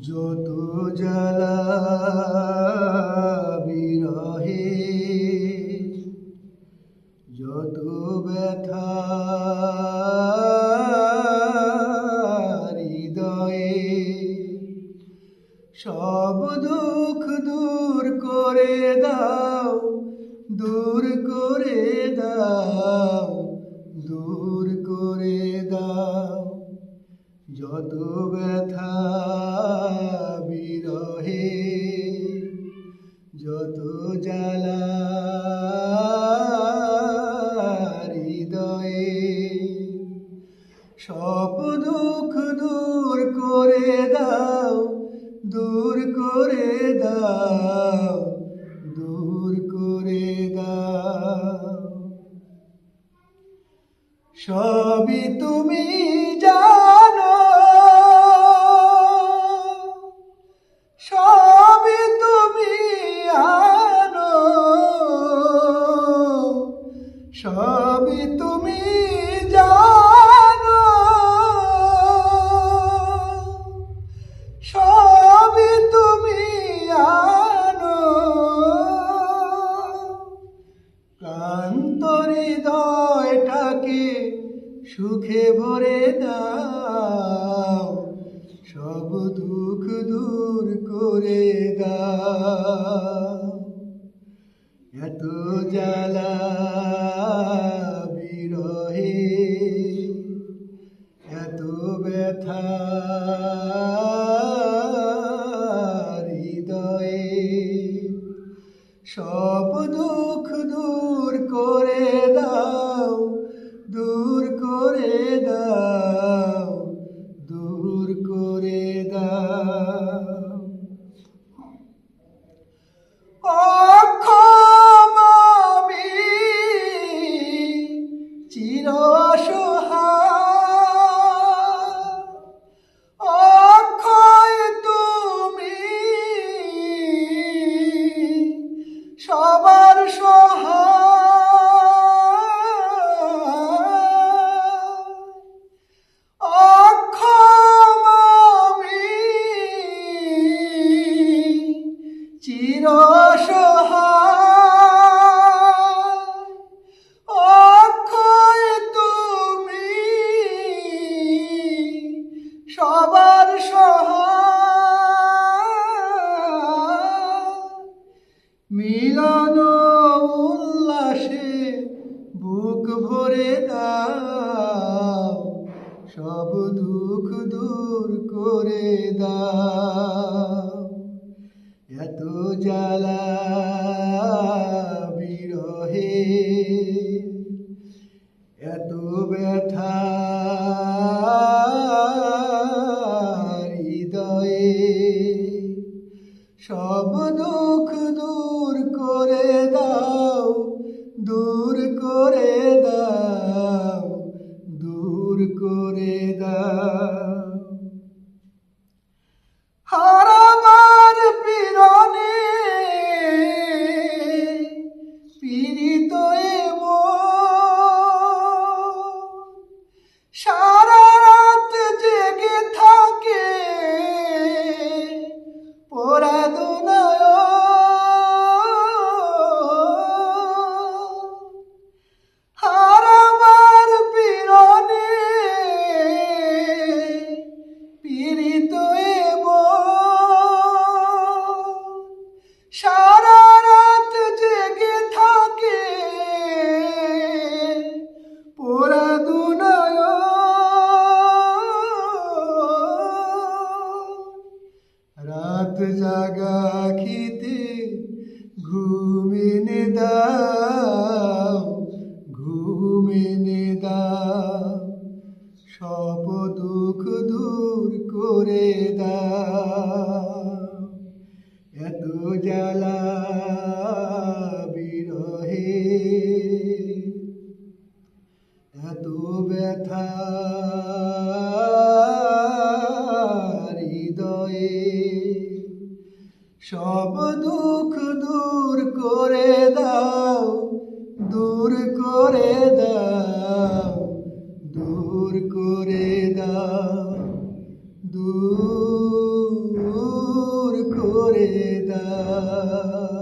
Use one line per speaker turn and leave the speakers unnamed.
যত জ্বালা বিরহে, যত ব্যথা হৃদয়ে, সব দুঃখ দূর করে দাও, দূর করে দাও, দূর যত ব্যথা বিরহে যত জ্বালা হৃদয়ে। সব দুঃখ দূর করে দাও দূর করে দাও। সবই তুমি জানো। সবই তুমি আনো। ক্লান্ত হৃদয়টাকে সুখে ভরে দাও, সব দুঃখ দূর করে দাও। এত জ্বালা বিরহে এত ব্যথা হৃদয়ে। সব দুঃখ দূর করে দাও চির সহায় অক্ষয় তুমি সবার সহায়। মিলন উল্লাসে বুক ভরে দাও, সব দুঃখ দূর করে দাও। এত জ্বালা বিরহে। এত ব্যথা হৃদয়ে, সব দুঃখ দূর করে দাও, দূর করে দাও, দূর করে দাও। জাগা খিতে ঘুমিনে দাও ঘুমিনে দাও, সব দুঃখ দূর করে দাও। এত জ্বালা এত ব্যথা সব দুঃখ দূর করে দাও দূর করে দাও দূর করে দাও দূর করে দাও।